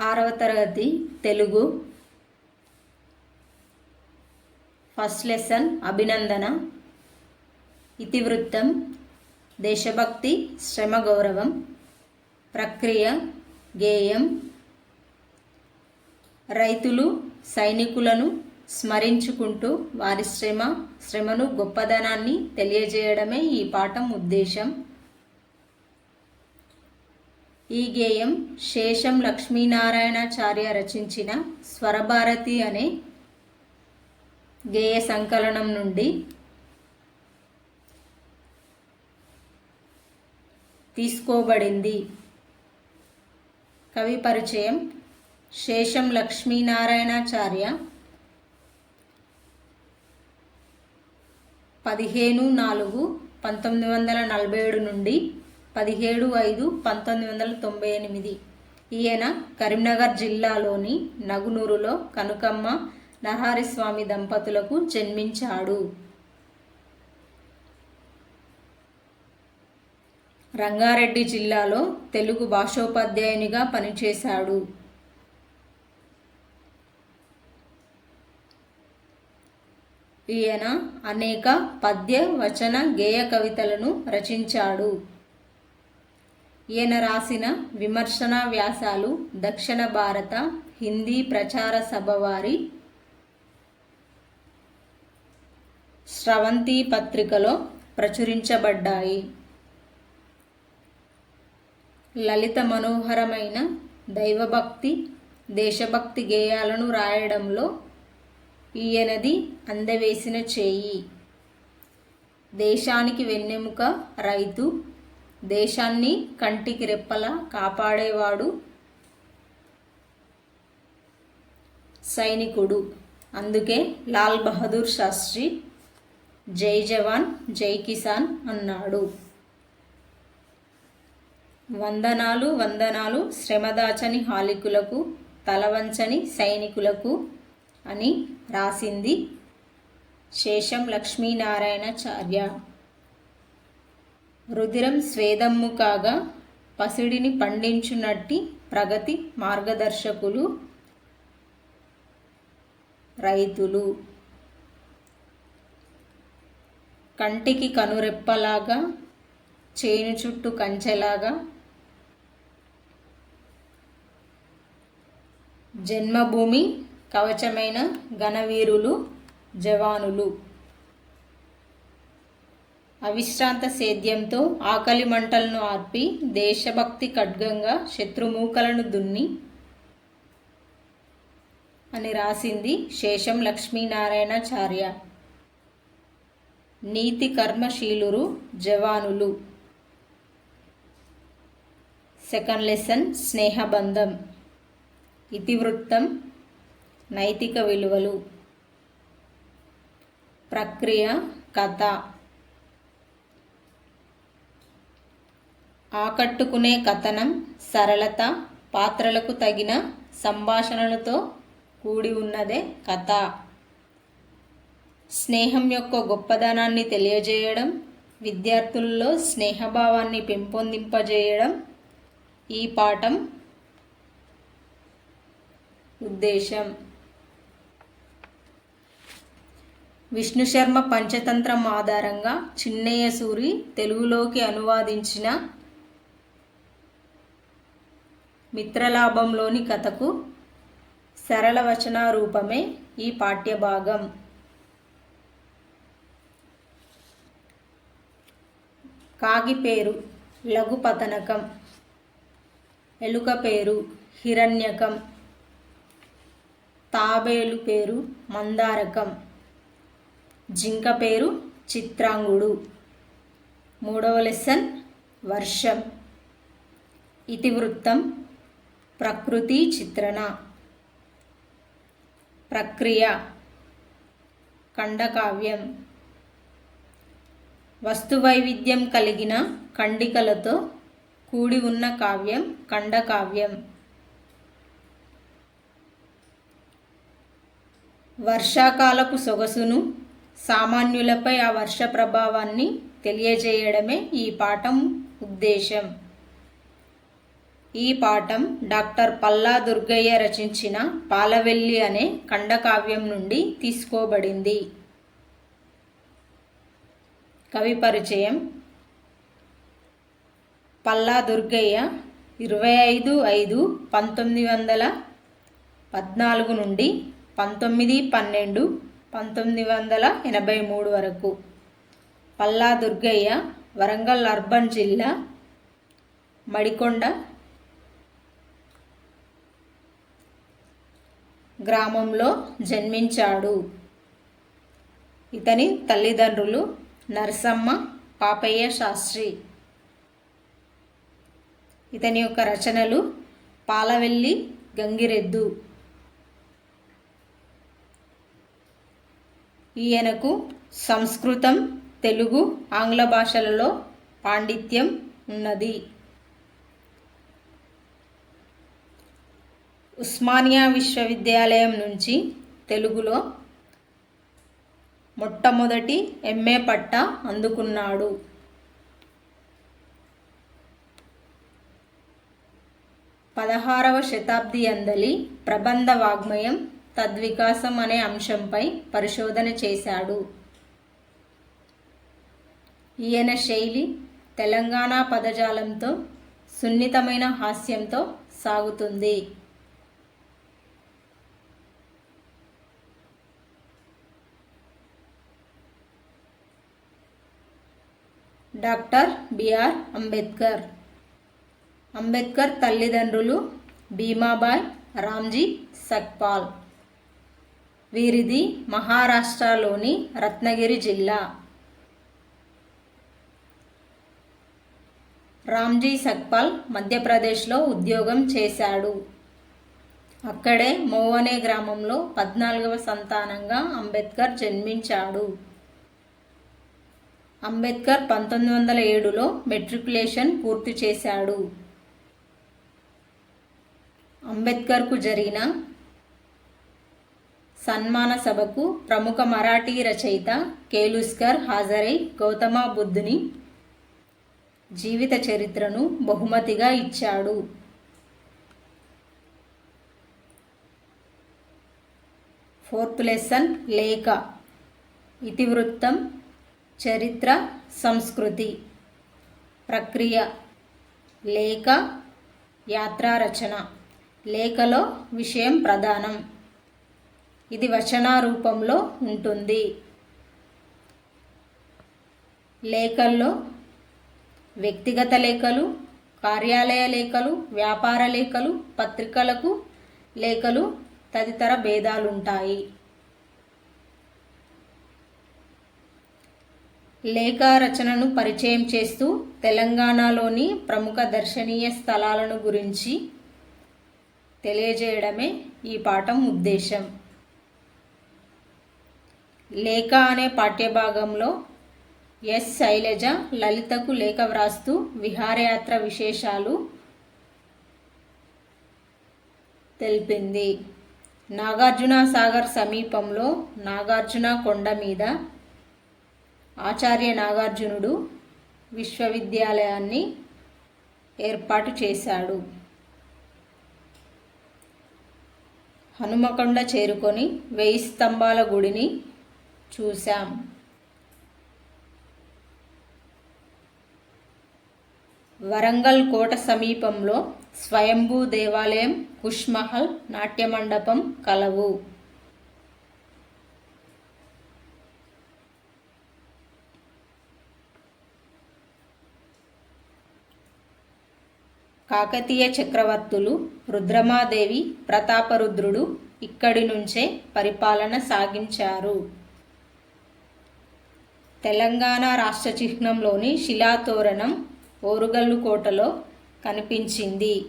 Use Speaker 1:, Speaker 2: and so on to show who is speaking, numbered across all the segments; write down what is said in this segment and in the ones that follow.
Speaker 1: ఆరవ తరగతి Telugu. First lesson అభినందన. ఇతివృత్తం దేశభక్తి శ్రమ గౌరవం ప్రక్రియ గేయం. రైతులు సైనికులను స్మరించుకుంటూ వారి శ్రమ శ్రమను గొప్పదనాన్ని తెలియజేయడమే ఈ పాఠం ఉద్దేశం. ఈ గేయం శేషం లక్ష్మీనారాయణాచార్య రచించిన స్వరభారతి అనే గేయ సంకలనం నుండి తీసుకోబడింది. కవి పరిచయం శేషం లక్ష్మీనారాయణాచార్య పదిహేను నాలుగు పంతొమ్మిది వందల నలభై ఏడు నుండి పదిహేడు ఐదు పంతొమ్మిది వందల తొంభై ఎనిమిది. ఈయన కరీంనగర్ జిల్లాలోని నగునూరులో కనుకమ్మ నరహరిస్వామి దంపతులకు జన్మించాడు. రంగారెడ్డి జిల్లాలో తెలుగు భాషోపాధ్యాయునిగా పనిచేశాడు. ఈయన అనేక పద్య వచన గేయ కవితలను రచించాడు. ఈయన రాసిన విమర్శన వ్యాసాలు దక్షిణ భారత హిందీ ప్రచార సభ వారి స్రవంతి పత్రికలో ప్రచురించబడ్డాయి. లలిత మనోహరమైన దైవభక్తి దేశభక్తి గేయాలను రాయడంలో ఈయనది అందవేసిన చేయి. దేశానికి వెన్నెముక రైతు దేశాన్ని కంటికి రెప్పలా కాపాడేవాడు సైనికుడు. అందుకే లాల్ బహదూర్ శాస్త్రి జై జవాన్ జై కిసాన్ అన్నాడు. వందనాలు వందనాలు శ్రమదాచని హాలికులకు తలవంచని సైనికులకు అని రాసింది శేషం లక్ష్మీనారాయణాచార్య. రుధిరం స్వేదమ్ము కాగా పసిడిని పండించునట్టి ప్రగతి మార్గదర్శకులు రైతులు. కంటికి కనురెప్పలాగా చేను చుట్టూ కంచెలాగా జన్మభూమి కవచమైన ఘనవీరులు జవానులు. అవిశ్రాంత సేద్యంతో ఆకలి మంటలను ఆర్పి దేశభక్తి ఖడ్గంగా శత్రుమూకలను దున్ని అని రాసింది శేషం లక్ష్మీనారాయణాచార్య. నీతి కర్మశీలురు జవానులు. Second lesson స్నేహబంధం. ఇతివృత్తం నైతిక విలువలు. ప్రక్రియ కథ. ఆకట్టుకునే కథనం సరళత పాత్రలకు తగిన సంభాషణలతో కూడి ఉన్నదే కథ. స్నేహం యొక్క గొప్పదనాన్ని తెలియజేయడం విద్యార్థుల్లో స్నేహభావాన్ని పెంపొందింపజేయడం ఈ పాఠం ఉద్దేశం. విష్ణు శర్మ పంచతంత్రం ఆధారంగా చిన్నయ్య సూరి తెలుగులోకి అనువాదించిన మిత్రలాభంలోని కథకు సరళ వచన రూపమే ఈ పాఠ్యభాగం. కాగి పేరు లఘుపతనకం ఎలుక పేరు హిరణ్యకం తాబేలు పేరు మందారకం జింక పేరు చిత్రాంగుడు. మూడవ లెసన్ వర్షం. ఇతివృత్తం ప్రకృతి చిత్రణ. ప్రక్రియ. ఖండకావ్యం. వస్తువైవిధ్యం కలిగిన ఖండికలతో కూడి ఉన్న కావ్యం ఖండకావ్యం. వర్షాకాలపు సొగసును సామాన్యులపై ఆ వర్ష ప్రభావాన్ని తెలియజేయడమే ఈ పాఠం ఉద్దేశం. ఈ పాఠం డాక్టర్ పల్లా దుర్గయ్య రచించిన పాలవెల్లి అనే ఖండకావ్యం నుండి తీసుకోబడింది. కవి పరిచయం. పల్లా దుర్గయ్య ఇరవై ఐదు ఐదు పంతొమ్మిది వందల పద్నాలుగు నుండి పంతొమ్మిది పన్నెండు పంతొమ్మిది వందల ఎనభై మూడు వరకు. పల్లా దుర్గయ్య వరంగల్ అర్బన్ జిల్లా మడికొండ గ్రామంలో జన్మించాడు. ఇతని తల్లిదండ్రులు నరసమ్మ పాపయ్య శాస్త్రి. ఇతని యొక్క రచనలు పాలవెల్లి గంగిరెద్దు. ఈయనకు సంస్కృతం తెలుగు ఆంగ్ల భాషలలో పాండిత్యం ఉన్నది. ఉస్మానియా విశ్వవిద్యాలయం నుంచి తెలుగులో మొట్టమొదటి ఎంఏ పట్ట అందుకున్నాడు. పదహారవ శతాబ్ది అందలి ప్రబంధ వాగ్మయం తద్వికాసం అనే అంశంపై పరిశోధన చేశాడు. ఈయన శైలి తెలంగాణ పదజాలంతో సున్నితమైన హాస్యంతో సాగుతుంది. Doctor BR Ambedkar. అంబేద్కర్ తల్లిదండ్రులు భీమాబాయ్ రామ్జీ సక్పాల్ వీరిది మహారాష్ట్రలోని రత్నగిరి జిల్లా. రామ్జీ సక్పాల్ మధ్యప్రదేశ్లో ఉద్యోగం చేశాడు. అక్కడే మోవనే గ్రామంలో పద్నాలుగవ సంతానంగా అంబేద్కర్ జన్మించాడు. అంబేద్కర్ పంతొమ్మిది వందల ఏడులో మెట్రికులేషన్ పూర్తి చేశాడు. అంబేద్కర్కు జరిగిన సన్మాన సభకు ప్రముఖ మరాఠీ రచయిత కేలుస్కర్ హాజరై గౌతమ బుద్ధుని జీవిత చరిత్రను బహుమతిగా ఇచ్చాడు. ఫోర్త్ లెసన్ లేఖ. ఇతివృత్తం చరిత్ర సంస్కృతి ప్రక్రియ లేఖ యాత్రారచన. లేఖలో విషయం ప్రధానం. ఇది వచన రూపంలో ఉంటుంది. లేఖల్లో వ్యక్తిగత లేఖలు కార్యాలయ లేఖలు వ్యాపార లేఖలు పత్రికలకు లేఖలు తదితర భేదాలుంటాయి. లేఖ రచనను పరిచయం చేస్తూ తెలంగాణలోని ప్రముఖ దర్శనీయ స్థలాలను గురించి తెలియజేయడమే ఈ పాఠం ఉద్దేశం. లేఖ అనే పాఠ్యభాగంలో ఎస్. శైలజ లలితకు లేఖ వ్రాస్తూ విహారయాత్ర విశేషాలు తెలిపింది. నాగార్జున సాగర్ సమీపంలో నాగార్జున కొండ మీద ఆచార్య నాగార్జునుడు విశ్వవిద్యాలయాన్ని ఏర్పాటు చేశాడు. హనుమకొండ చేరుకొని వెయ్యి స్తంభాల గుడిని చూశాం. వరంగల్ కోట సమీపంలో స్వయంభూ దేవాలయం కుష్మహల్ నాట్యమండపం కలవు. కాకతీయ చక్రవర్తులు రుద్రమాదేవి ప్రతాపరుద్రుడు ఇక్కడి నుంచే పరిపాలన సాగించారు. తెలంగాణ రాష్ట్ర చిహ్నంలోని శిలాతోరణం ఓరుగల్లు కోటలో కనిపించింది.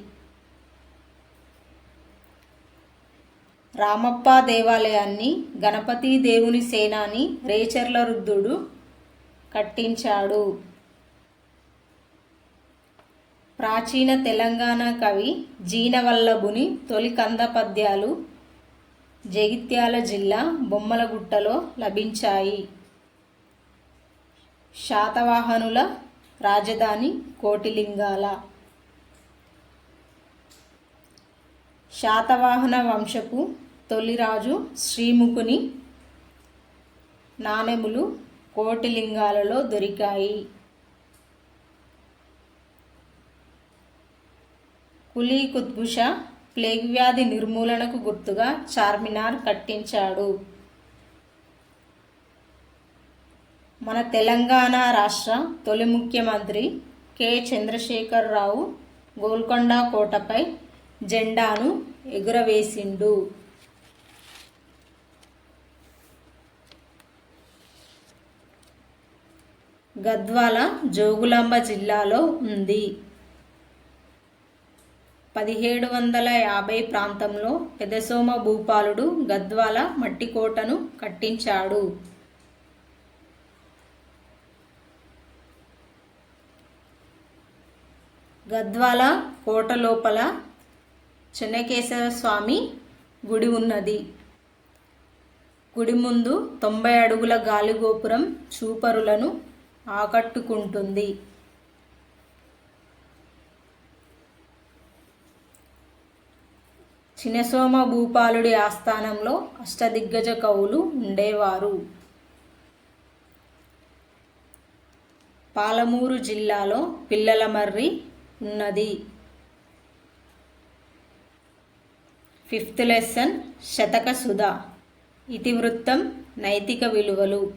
Speaker 1: రామప్ప దేవాలయాన్ని గణపతి దేవుని సేనాని రేచర్ల రుద్రుడు కట్టించాడు. ప్రాచీన తెలంగాణ కవి జీనవల్లభుని తొలి కంద పద్యాలు జగిత్యాల జిల్లా బొమ్మలగుట్టలో లభించాయి. శాతవాహనుల రాజధాని కోటిలింగాల. శాతవాహన వంశపు తొలిరాజు శ్రీముఖుని నాణెములు కోటిలింగాలలో దొరికాయి. కులీ కుత్బుషా ప్లేగ్ వ్యాధి నిర్మూలనకు గుర్తుగా చార్మినార్ కట్టించాడు. మన తెలంగాణ రాష్ట్ర తొలి ముఖ్యమంత్రి కె. చంద్రశేఖరరావు గోల్కొండ కోటపై జెండాను ఎగురవేసిండు. గద్వాల జోగులాంబ జిల్లాలో ఉంది. పదిహేడు వందల యాభై ప్రాంతంలో పెదసోమ భూపాలుడు గద్వాల మట్టికోటను కట్టించాడు. గద్వాల కోట లోపల చెన్నకేశవ స్వామి గుడి ఉన్నది. గుడి ముందు తొంభై అడుగుల గాలిగోపురం చూపరులను ఆకట్టుకుంటుంది. చినసోమ భూపాలుడి ఆస్థానంలో అష్టదిగ్గజ కవులు ఉండేవారు. పాలమూరు జిల్లాలో పిల్లలమర్రి ఉన్నది. ఫిఫ్త్ లెసన్ శతక సుధ ఇతివృత్తం నైతిక విలువలు.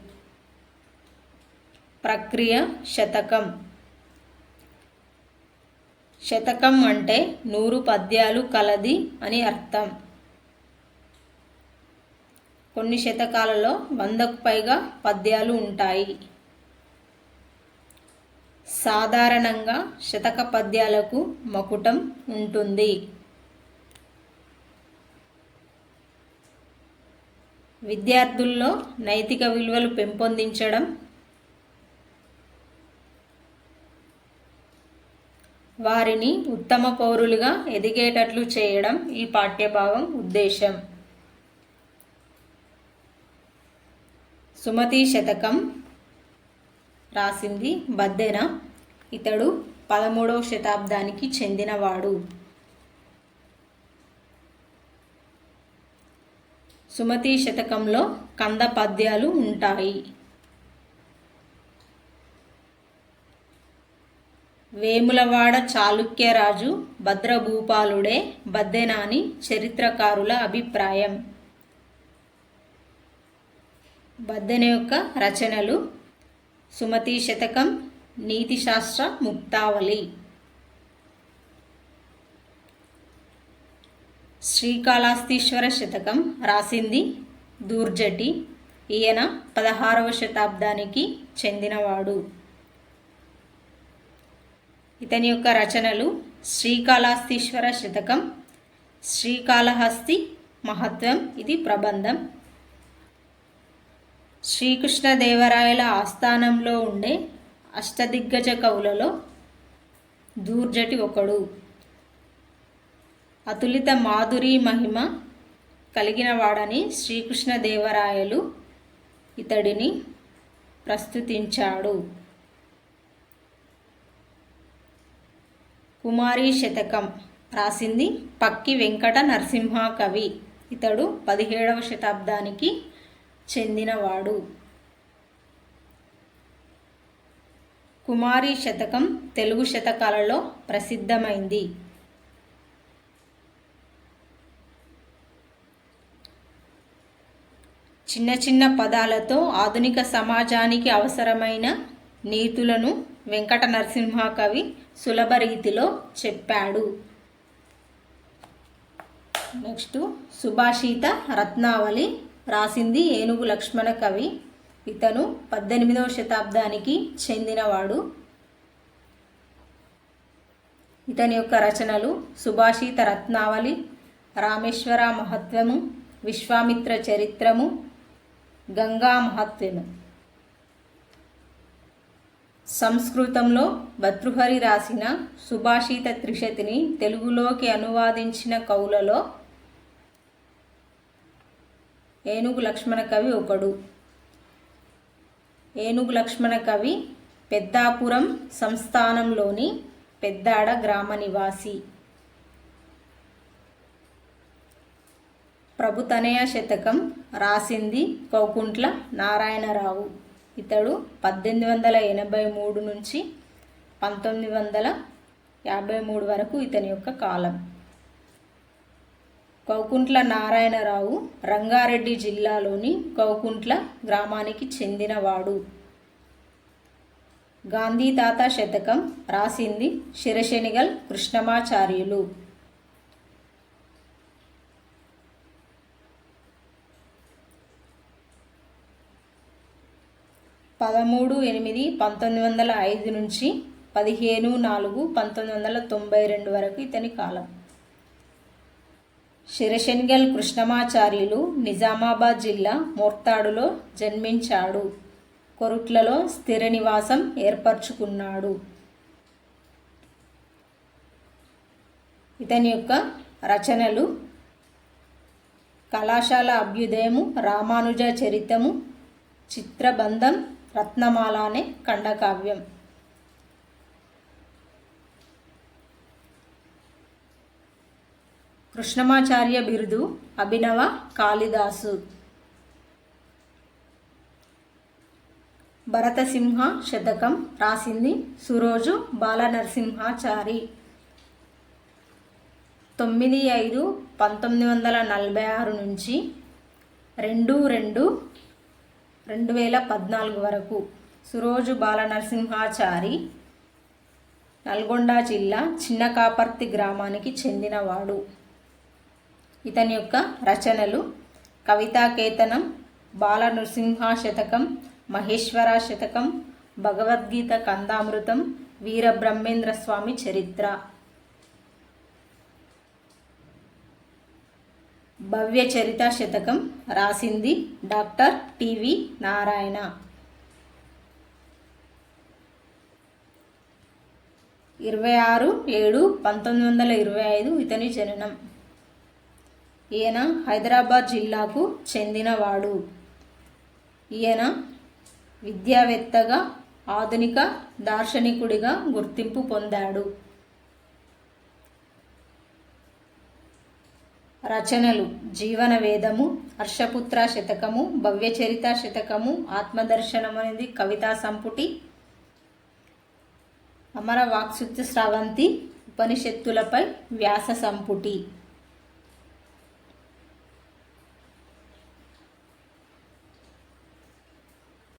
Speaker 1: ప్రక్రియ శతకం. శతకం అంటే నూరు పద్యాలు కలది అని అర్థం. కొన్ని శతకాలలో వందకు పైగా పద్యాలు ఉంటాయి. సాధారణంగా శతక పద్యాలకు మకుటం ఉంటుంది. విద్యార్థుల్లో నైతిక విలువలు పెంపొందించడం వారిని ఉత్తమ పౌరులుగా ఎదిగేటట్లు చేయడం ఈ పాఠ్యభాగం ఉద్దేశం. సుమతి శతకం రాసింది బద్దెన. ఇతడు పదమూడవ శతాబ్దానికి చెందినవాడు. సుమతి శతకంలో కంద పద్యాలు ఉంటాయి. వేములవాడ చాళుక్యరాజు భద్రభూపాలుడే బద్దెనాని చరిత్రకారుల అభిప్రాయం. బద్దెన యొక్క రచనలు సుమతి శతకం నీతిశాస్త్ర ముక్తావళి. శ్రీకాళహస్తీశ్వర శతకం రాసింది దూర్జటి. ఈయన పదహారవ శతాబ్దానికి చెందినవాడు. ఇతని యొక్క రచనలు శ్రీకాళహస్తీశ్వర శతకం శ్రీకాళహస్తి మహత్వం ఇది ప్రబంధం. శ్రీకృష్ణదేవరాయల ఆస్థానంలో ఉండే అష్టదిగ్గజ కవులలో దూర్జటి ఒకడు. అతులిత మాధురి మహిమ కలిగిన వాడని శ్రీకృష్ణదేవరాయలు ఇతడిని ప్రస్తుతించాడు. కుమారి శతకం రాసింది పక్కి వెంకట నరసింహ కవి ఇతడు పదిహేడవ శతాబ్దానికి చెందినవాడు. కుమారి శతకం తెలుగు శతకాలలో ప్రసిద్ధమైంది. చిన్న చిన్న పదాలతో ఆధునిక సమాజానికి అవసరమైన నీతులను వెంకట నరసింహ కవి సులభ రీతిలో చెప్పాడు. నెక్స్ట్ సుభాషిత రత్నావళి రాసింది ఏనుగు లక్ష్మణ కవి. ఇతను పద్దెనిమిదవ శతాబ్దానికి చెందినవాడు. ఇతని యొక్క రచనలు సుభాషిత రత్నావళి రామేశ్వర మహత్వము విశ్వామిత్ర చరిత్రము గంగా మహత్వము. సంస్కృతంలో భర్తృహరి రాసిన సుభాషిత త్రిశతిని తెలుగులోకి అనువాదించిన కవులలో ఏనుగు లక్ష్మణ కవి ఒకడు. ఏనుగు లక్ష్మణ కవి పెద్దాపురం సంస్థానంలోని పెద్దాడ గ్రామ నివాసి. ప్రభుతనయ శతకం రాసింది కౌకుంట్ల నారాయణరావు. ఇతడు పద్దెనిమిది వందల ఎనభై మూడు నుంచి పంతొమ్మిది వందల యాభై మూడు వరకు ఇతని యొక్క కాలం. కౌకుంట్ల నారాయణరావు రంగారెడ్డి జిల్లాలోని కౌకుంట్ల గ్రామానికి చెందినవాడు. గాంధీ తాత శతకం రాసింది శిరశనిగల్ కృష్ణమాచార్యులు. పదమూడు ఎనిమిది పంతొమ్మిది వందల ఐదు నుంచి పదిహేను నాలుగు పంతొమ్మిది వందల తొంభై రెండు వరకు ఇతని కాలం. శిరశెన్గల్ కృష్ణమాచార్యులు నిజామాబాద్ జిల్లా మోర్తాడులో జన్మించాడు. కొరుట్లలో స్థిర నివాసం ఏర్పరచుకున్నాడు. ఇతని యొక్క రచనలు కళాశాల అభ్యుదయము రామానుజ చరితము చిత్రబంధం రత్నమాల అనే ఖండకావ్యం. కృష్ణమాచార్య బిరుదు అభినవ కాళిదాసు. భరతసింహ శతకం రాసింది సురోజు బాలనరసింహాచారి. తొమ్మిది ఐదు పంతొమ్మిది వందల నలభై ఆరు నుంచి రెండు రెండు రెండు వేల పద్నాలుగు వరకు సురోజు బాలనరసింహాచారి నల్గొండ జిల్లా చిన్నకాపర్తి గ్రామానికి చెందినవాడు. ఇతని యొక్క రచనలు కవితాకేతనం బాల నృసింహ శతకం మహేశ్వర శతకం భగవద్గీత కందామృతం వీరబ్రహ్మేంద్ర స్వామి చరిత్ర. భవ్య చరిత శతకం రాసింది డాక్టర్ టివి నారాయణ. ఇరవై ఆరు ఏడు పంతొమ్మిది వందల ఇరవై ఐదు ఇతని జననం. ఈయన హైదరాబాద్ జిల్లాకు చెందినవాడు. ఈయన విద్యావేత్తగా ఆధునిక దార్శనికుడిగా గుర్తింపు పొందాడు. రచనలు జీవన వేదము హర్షపుత్ర శతకము భవ్యచరిత శతకము ఆత్మదర్శనం అనేది కవితా సంపుటి అమర వాక్శుద్ధ స్రవంతి ఉపనిషత్తులపై వ్యాస సంపుటి.